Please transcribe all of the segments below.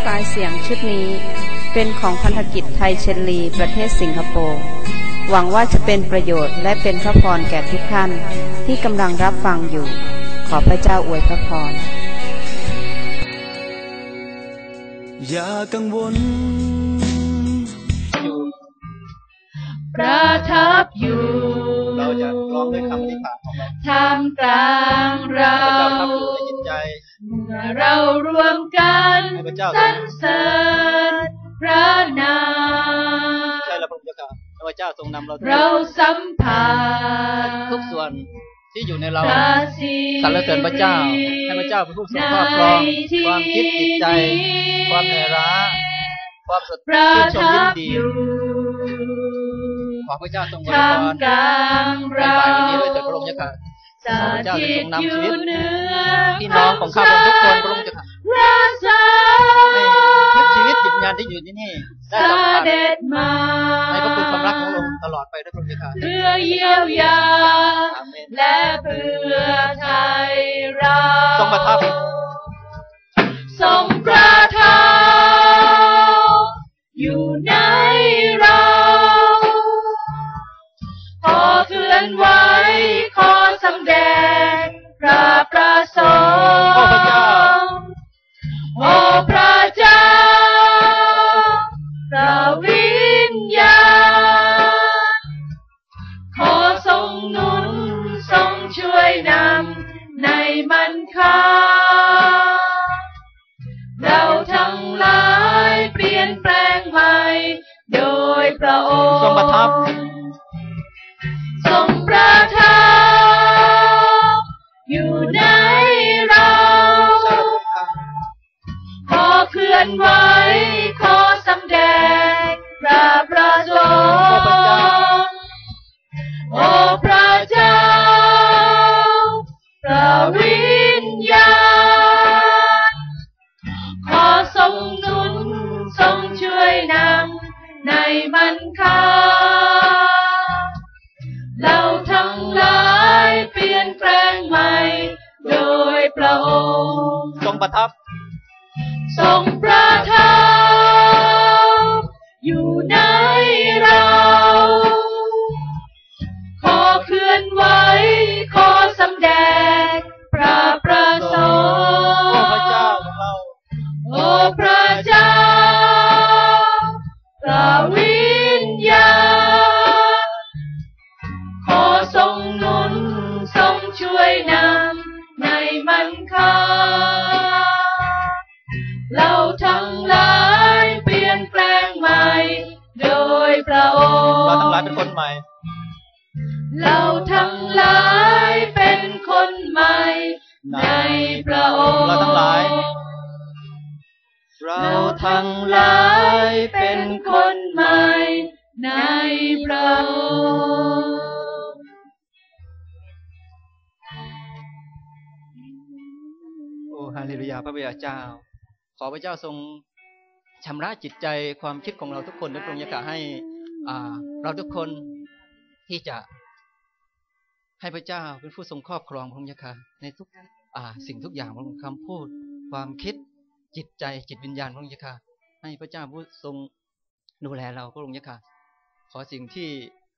ไฟล์เสียงชุดนี้เป็นของพันธกิจไทยเชนลี ประเทศสิงคโปร์หวังว่าจะเป็นประโยชน์และเป็นพระพรแก่ทุกท่านที่กำลังรับฟังอยู่ ขอพระเจ้าอวยพระพร อย่ากังวลอยู่ประทับอยู่ เราจะร้องด้วยคำอธิษฐานของเราท่ามกลางเรา พระเจ้าทับอยู่ในจิตใจเมื่อเรารวมกันให้พระเจ้าสรรเสริญพระนามใช่แล้วพระองค์เจ้าค่ะพระเจ้าทรงนำเราทุกเราสัมผัสทุกส่วนที่อยู่ในเราพระสิสรรเสริญพระเจ้าให้พระเจ้าเป็นผู้ทรงครอบครองความคิดจิตใจ ความเหนื่อยล้าความสดประชื่นชมยิทันบดีอยู่ขอพระเจ้าทรงบริท่ามพรกลางในเราฝ่ายวันนี้ด้วยเถิดพระองค์เจ้าค่ะส ถิตอยู่เหนือพี่น้องของข้าพเจ้าทุกคนพระองค์จ้าค่ะพระสาให้ชีวิตจิตวิญาณที่อยู่ที่นี่ได้เสสัมผัสด็จมาในพระคุณความรักของพระองค์ตลอดไปด้วยพระองค์เจ้าค่ะเพื่อเยียวยาและเพื่อไทยเราทรงประทับทรงประทับอยู่ในเรา ขอเคลื่อนไหวขอำแดงพระประสงค์โอ้พระเจ้าพระวิญญาณขอทรงหนุนทรงช่วยนำในมันค่าเราทั้งหลายเปลี่ยนแปลงใหม่โดยพระองค์ทรงประทับ ไหวขอสำแดงพระประสงค์ันค่าเราทั้งหลายเปลี่ยนแปลงใหม่ โดยพระองค์เราทั้งหลายเป็นคนใหม่ เราทั้งหลายเป็นคนใหม่ ในพระองค์เราทั้งหลายเราทั้งหลายเป็นคนใหม่ ในพระองค์ ฮาเลลูยาพระบิดาเจ้า ขอพระเจ้าทรงชำระจิตใจความคิดของเราทุกคนด้วยพระองค์อยากให้อ่าเราทุกคนที่จะให้พระเจ้าเป็นผู้ทรงครอบครองพระองค์ยาค่ะในทุกอ่าสิ่งทุกอย่างพระองค์คำพูด ความคิดจิตใจจิตวิญญาณพระองค์ยาค่ะให้พระเจ้าผู้ทรงดูแลเราพระองค์ยาค่ะขอสิ่งที่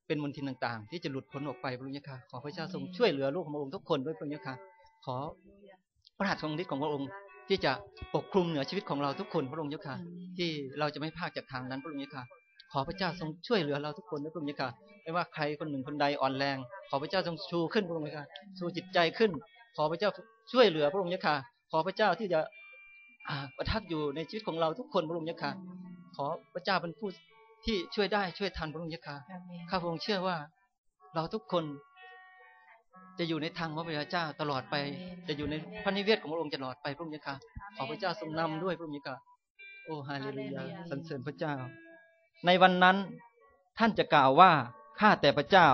เป็นมลทินต่างๆ ที่จะหลุดพ้นออกไปพระองค์ยาค่ะขอพระเจ้าทรงช่วยเหลือลูกของพระองค์ทุกคนด้วยพระองค์ยาค่ะขอ พระหัตถ์ทรงฤทธิ์ของพระองค์ ที่จะปกคลุมเหนือชีวิตของเราทุกคนพระองค์เจ้าค่ะ ที่เราจะไม่พลาดจากทางนั้นพระองค์เจ้าค่ะ ขอพระเจ้าทรงช่วยเหลือเราทุกคนนะพระองค์เจ้าค่ะไม่ว่าใครคนหนึ่งคนใดอ่อนแรง ขอพระเจ้าทรงชูขึ้นพระองค์เจ้าค่ะชูจิตใจขึ้น ขอพระเจ้าช่วยเหลือพระองค์เจ้าค่ะ ขอพระเจ้าที่จะอ่าประทับอยู่ในชีวิตของเราทุกคนพระองค์เจ้าค่ะ ขอพระเจ้าเป็นผู้ที่ช่วยได้ช่วยทันพระองค์เจ้าค่ะข้าพระองค์เชื่อว่า เราทุกคน จะอยู่ในทางพระบิดาเจ้าตลอดไป จะอยู่ในพระนิเวศของพระองค์ตลอดไปพระองค์เจ้าค่ะขอพระเจ้าทรงนำด้วยพระองค์เจ้าค่ะโอ้ฮาเลลูยาสรรเสริญพระเจ้า ในวันนั้นท่านจะกล่าวว่าข้าแต่พระเจ้า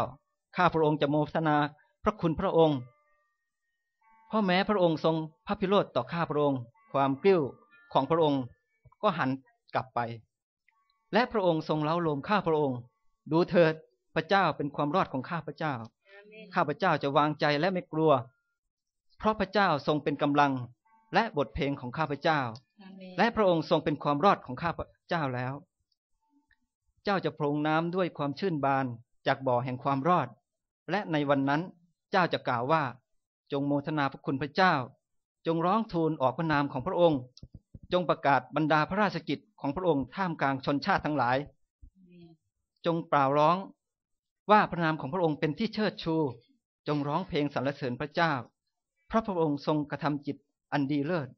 ข้าพระองค์จะโมทนาพระคุณพระองค์เพราะแม้พระองค์ทรงพระพิโรธต่อข้าพระองค์ ความกลิ้วของพระองค์ก็หันกลับไป และพระองค์ทรงเล้าโลมข้าพระองค์ ดูเถิดพระเจ้าเป็นความรอดของข้าพระเจ้า ข้าพเจ้าจะวางใจและไม่กลัว เพราะพระเจ้าทรงเป็นกำลังและบทเพลงของข้าพเจ้า และพระองค์ทรงเป็นความรอดของข้าพเจ้าแล้ว เจ้าจะโปรงน้ำด้วยความชื่นบานจากบ่อแห่งความรอด และในวันนั้นเจ้าจะกล่าวว่า จงโมทนาพระคุณพระเจ้า จงร้องทูลออกพระนามของพระองค์ จงประกาศบรรดาพระราชกิจของพระองค์ท่ามกลางชนชาติทั้งหลาย จงเปล่าร้อง ว่าพระนามของพระองค์เป็นที่เชิดชู จงร้องเพลงสรรเสริญพระเจ้า เพราะพระองค์ทรงกระทำจิตอันดีเลิศ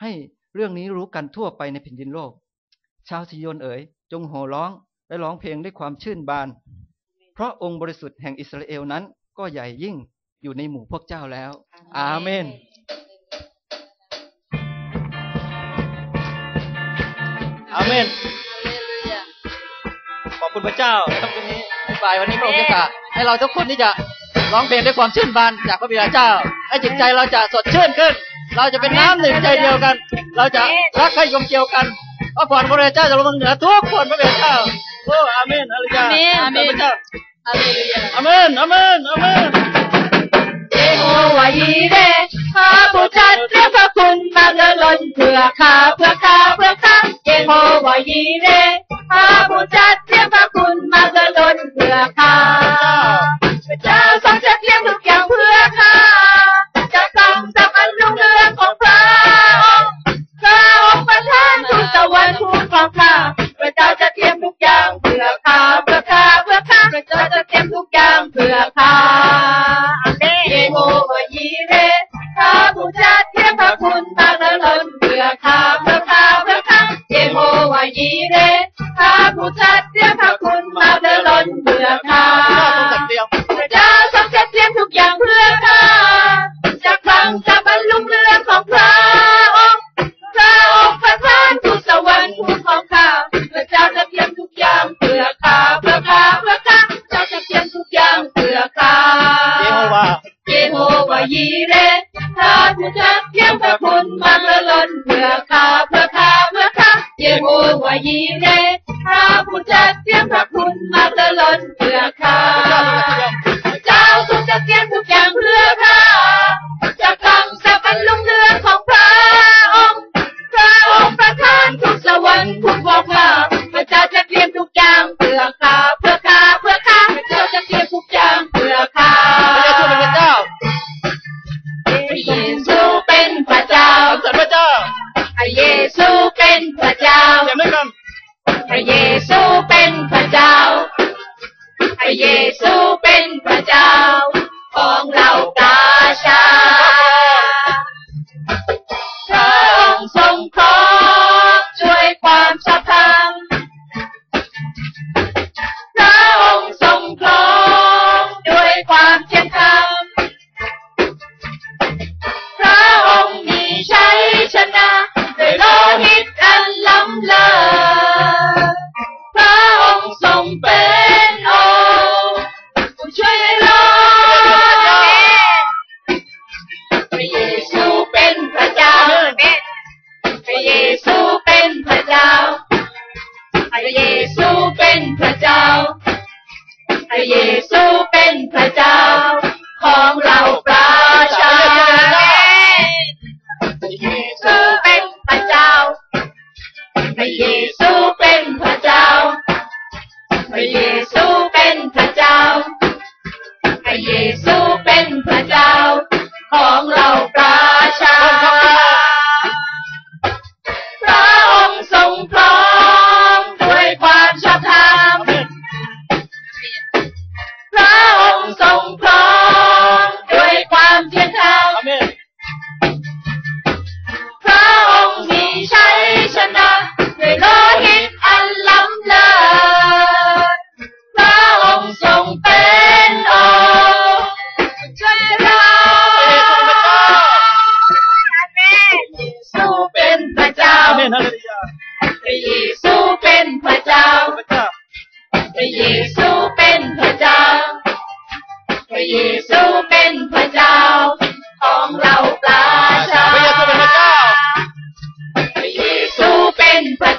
ให้เรื่องนี้รู้กันทั่วไปในแผ่นดินโลก ชาวซิโยนเอ๋ย จงโห่ร้องและร้องเพลงด้วยความชื่นบาน เพราะองค์บริสุทธิ์แห่งอิสราเอลนั้นก็ใหญ่ยิ่งอยู่ในหมู่พวกเจ้าแล้ว อาเมนอาเมนขอบคุณพระเจ้านะครับวันนี้ใน บ่ายวันนี้พระองค์จะกะให้เราทุกคนที่จะร้องเพลงด้วยความชื่นบานจากพระบิดาเจ้า ให้จิตใจเราจะสดชื่นขึ้น เราจะเป็นน้ำหนึ่งใจเดียวกัน เราจะรักใคร่กลมเกลียวกันพระพรพระบิดาเจ้าจะลงมาเหนือทุกคนพระบิดาเจ้าโอ้อาเมนฮาเลลูยาอาเมนพระเจ้าฮาเลลูยาอาเมนอาเมนอาเมนเยโฮวายีเรข้าผู้จัดเรียกพระคุณมาเลิศล้นเพื่อข้าเพื่อข้าเพื่อ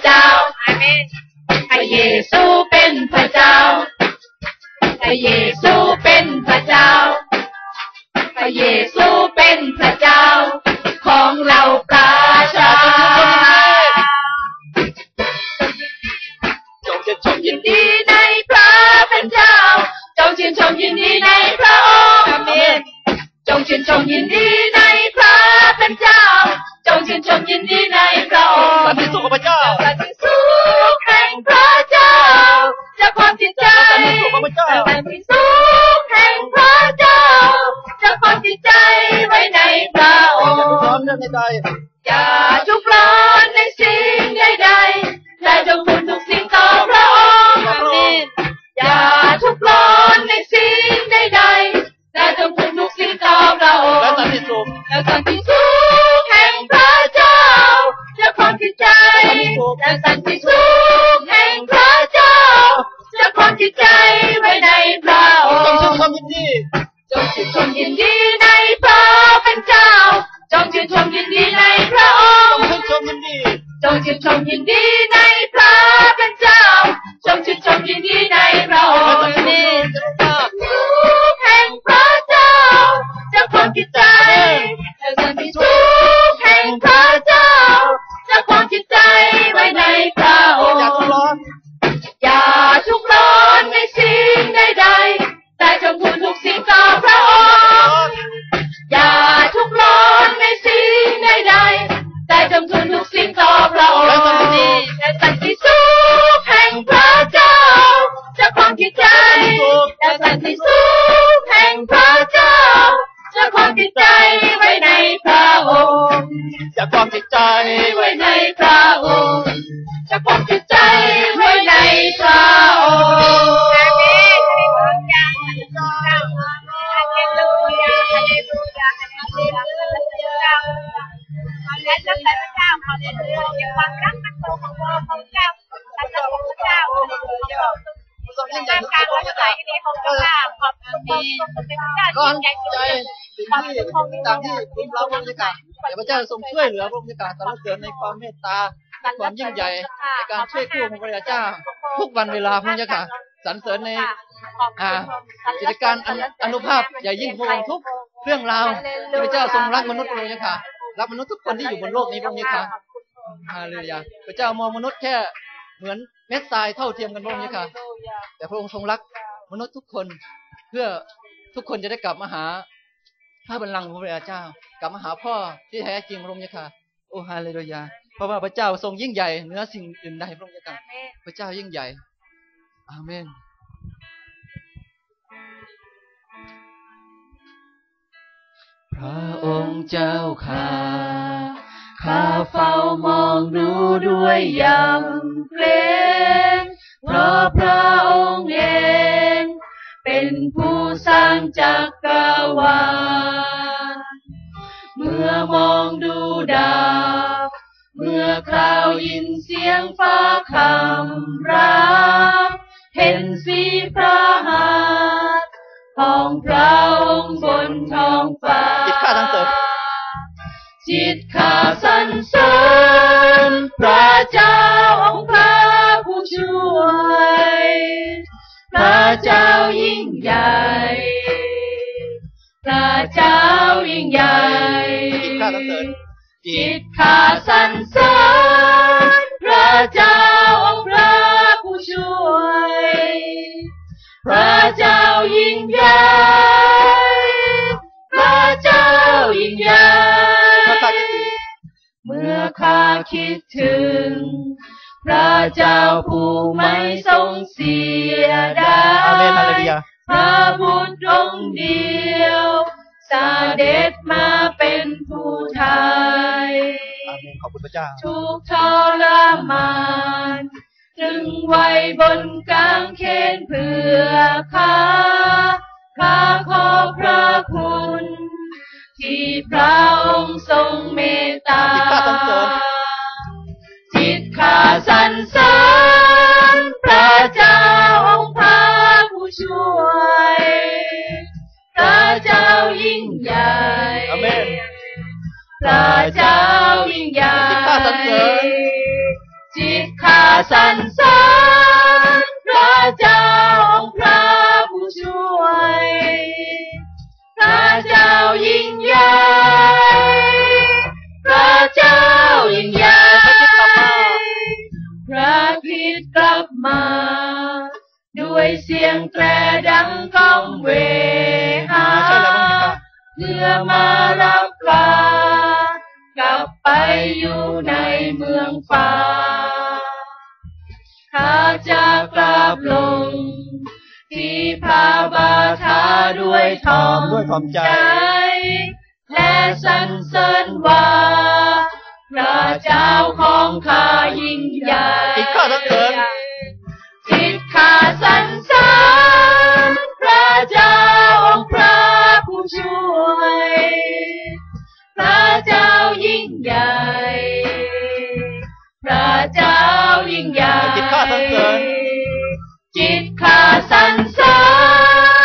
เจ้าอาเมนพระเยซูเป็นพระเจ้า พระเยซูเป็นพระเจ้า พระเยซู เรื่องในใจอย่าทุกร้อนในสิ่งใดๆแต่จงคุณทุกสิ่งต่อพระองค์อาเมนอย่าทุกร้อนในสิ่งใดๆแต่จงคุณทุกสิ่งต่อพระองค์และสันติสุขและสันติสุขแห่งพระเจ้าจะความจิดใจและสันติสุข ก่อนใจสิ่งที่ต่างที่คุณเราพระองค์เจ้าพระเจ้าทรงช่วยเหลือพระองค์เจ้าสรรเสริญในความเมตตาความยิ่งใหญ่ในการช่วยกู้ของพระเจ้า ทุกวันเวลาพระองค์เจ้าสรรเสริญในกิจการอนุภาพใหญ่ยิ่งพระองค์ทุกเรื่องราวพระเจ้าทรงรักมนุษย์พระองค์ค่ะรักมนุษย์ทุกคนที่อยู่บนโลกนี้พระองค์ค่ะฮาเลลูยาพระเจ้ามองมนุษย์แค่เหมือนเม็ดทรายเท่าเทียมกันพระองค์ค่ะแต่พระองค์ทรงรัก มนุษย์ทุกคนเพื่อทุกคนจะได้กลับมาหาพระบัลลังก์ของพระเจ้า กลับมาหาพ่อที่แท้จริงพระองค์เจ้าค่ะโอ้ฮาเลลูยา เพราะว่าพระเจ้าทรงยิ่งใหญ่เหนือสิ่งอื่นใดพระองค์เจ้าค่ะพระเจ้ายิ่งใหญ่ อาเมนพระองค์เจ้าข้าข้าเฝ้ามองดูด้วยยำเกรงเพราะพระองค์เอง เป็นผู้สร้างจักรวาล เมื่อมองดูดาว เมื่อคราวยินเสียงฟ้าคำรามเห็นสีพระหัตถ์ของพระองค์บนท้องฟ้า จิตข้าทั้งเสริมจิตข้าสรรเสริญพระเจ้าองค์พระผู้ช่วย พระเจ้ายิ่งใหญ่ พระเจ้ายิ่งใหญ่จิตข้าทั้งเสริญจิตจิตข้าสรรเสริญพระเจ้าองค์พระผู้ช่วย พระเจ้ายิ่งใหญ่ พระเจ้ายิ่งใหญ่ เมื่อข้าคิดถึง พระเจ้าผู้ไม่ทรงเสียดาอาเมนฮาเลลูยยาพระบุตรองค์เดียวเสด็จมาเป็นผู้ไทยอาเมนขอบคุณพระเจ้าถูกทรมานจึงไว้บนกางเขนเพื่อข้าข้าขอพระคุณ ที่พระองค์ทรงเมตตาจิต ข้าสรรเสริญจิตข้าสรรเสริญพระเจ้าองค์พระผู้ช่วยพระเจ้ายิ่งใหญ่อาเมนพระเจ้ายิ่งใหญ่จิตข้าสรรเสริญจิตข้าสรรเสริญพระเจ้าองค์พระผู้ช่วยพระเจ้ายิ่งใหญ่พระเจ้ายิ่งใหญ่พระคริสต์ กลับมา ด้วยเสียงแตรดังก้องเวหาใช่แล้วพระองค์เจ้าค่ะเพื่อมารับกลับกลับไปไปอยู่ในเมืองฟ้าข้าจะกราบลง ที่พระบาทาด้วยทอมด้วยความใจ และสรรเสริญว่าพระเจ้าของข้ายิ่งใหญ่ ช่วย พระเจ้ายิ่งใหญ่ พระเจ้ายิ่งใหญ่จิตข้าสรรเสริญจิตข้าสรรเสริ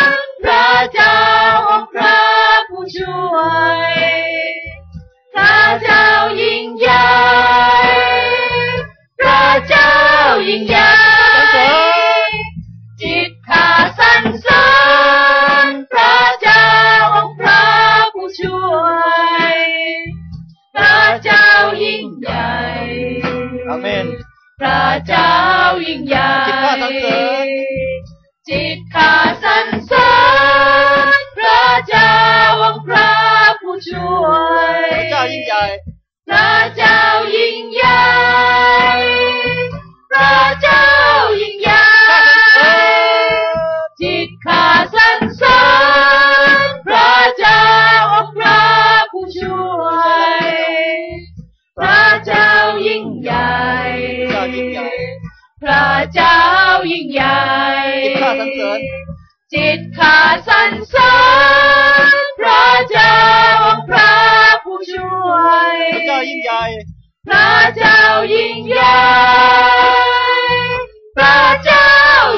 ญพระเจ้าองค์พระผู้ช่วย พระเจ้ายิ่งใหญ่ พระเจ้า เจ้ายิ่งใหญ่จิตข้าสรรเสริญจิตข้าสรรเสริญพระเจ้าองค์พระผู้ช่วยพระเจ้ายิ่งใหญ่พระเจ้ายิ่งใหญ่พระเจ้ายิ่งใหญ่จิตข้าสรรเสริญพระเจ้าองค์พระผู้ช่วยพระเจ้ายิ่งใหญ่พระเจ้า ยิ่งใหญ่ พระเจ้ายิ่งใหญ่ จิตข้าสรรเสริญ จิตข้าสรรเสริญพระเจ้าองค์พระผู้ช่วย พระเจ้ายิ่งใหญ่ พระเจ้ายิ่งใหญ่ พระเจ้า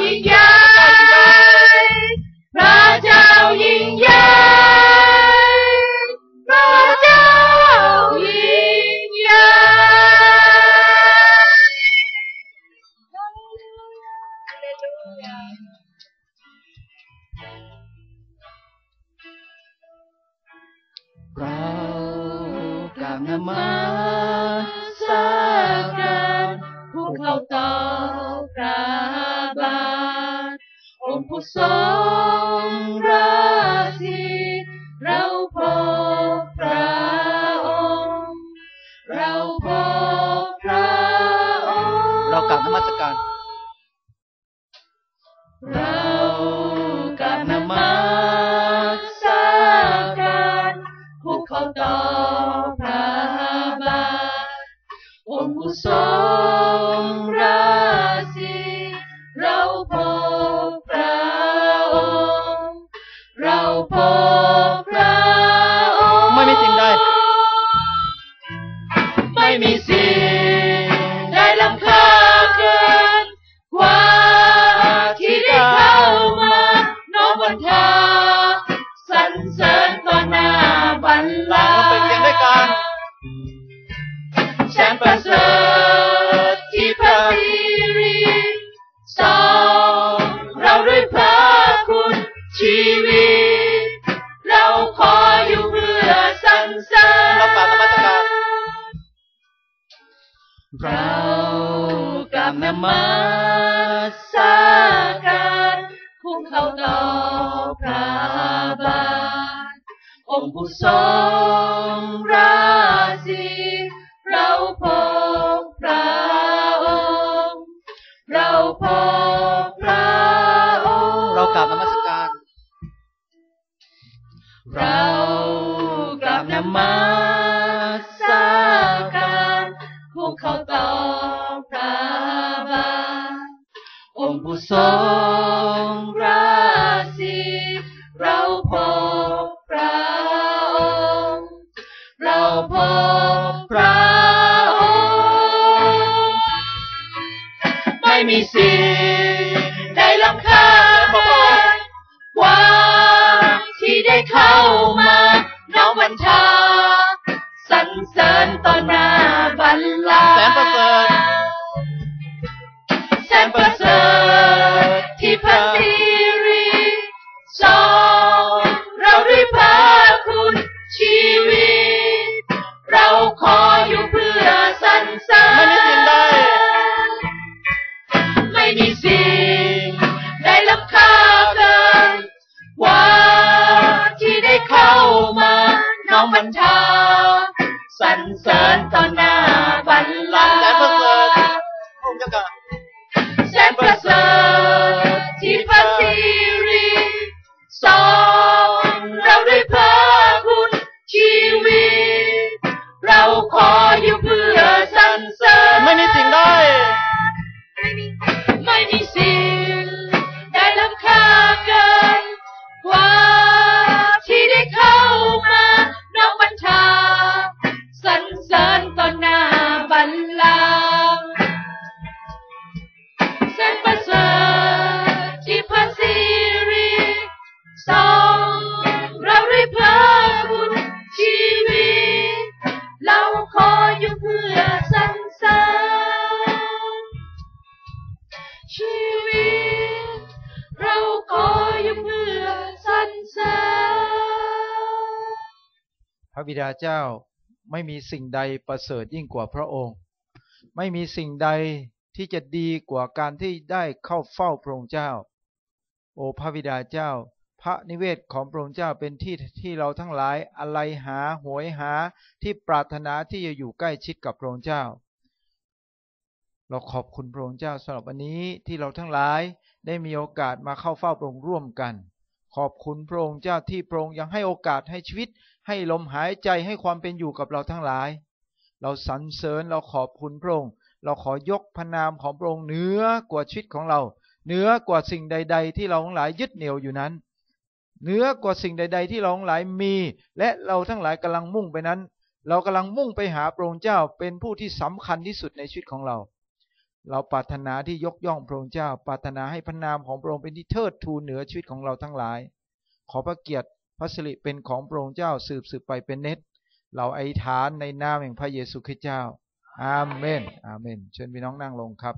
ยิ่งใหญ่ พระเจ้ายิ่งใหญ่ กราบนมัสสาการผู้เข้าต่อพระบาทองค์ผู้ทรงราศีเราพบพระองค์ เราพบพระองค์ เรากราบนมัสการ เรากราบนมัสการผู้เข้าต่อ ทรงราศีเราพบพระองค์เราพบ มาสักการผู้เข้าต่อพระบาทองค์ผู้ทรงราศีเราพบ ทรงราศีเราพบพระองค์เราพบพระองค์ไม่มีสิ่งใดล้ำค่ากว่าที่ได้เข้ามาน้อมบัญชาสรรเสริญ จ้ บิดาเจ้า ไม่มีสิ่งใดประเสริฐยิ่งกว่าพระองค์ ไม่มีสิ่งใดที่จะดีกว่าการที่ได้เข้าเฝ้าพระองค์เจ้า โอพระบิดาเจ้า พระนิเวศของพระองค์เจ้าเป็นที่ที่เราทั้งหลายอะไรหาหวยหาที่ปรารถนาที่จะอยู่ใกล้ชิดกับพระองค์เจ้า เราขอบคุณพระองค์เจ้าสำหรับวันนี้ที่เราทั้งหลายได้มีโอกาสมาเข้าเฝ้าพระองค์ร่วมกัน ขอบคุณพระองค์เจ้าที่พระองค์ยังให้โอกาสให้ชีวิต ให้ลมหายใจให้ความเป็นอยู่กับเราทั้งหลาย เราสรรเสริญเราขอบคุณพระองค์ เราขอยกพระนามของพระองค์เหนือกว่าชีวิตของเรา เหนือกว่าสิ่งใด ๆ ที่เราทั้งหลายยึดเหนี่ยวอยู่นั้น เหนือกว่าสิ่งใด ๆ ที่เราทั้งหลายมี และเราทั้งหลายกำลังมุ่งไปนั้น เรากำลังมุ่งไปหาพระองค์เจ้าเป็นผู้ที่สำคัญที่สุดในชีวิตของเรา เราปรารถนาที่ยกย่องพระองค์เจ้า ปรารถนาให้พระนามของพระองค์เป็นที่เทิดทูนเหนือชีวิตของเราทั้งหลาย ขอพระเกียรติพระสิริเป็นของพระองค์เจ้าสืบสืบไปเป็นเน็ตเราไอฐานในนามแห่งพระเยซูคริสต์เจ้า อาเมน อาเมน เชิญพี่น้องนั่งลงครับ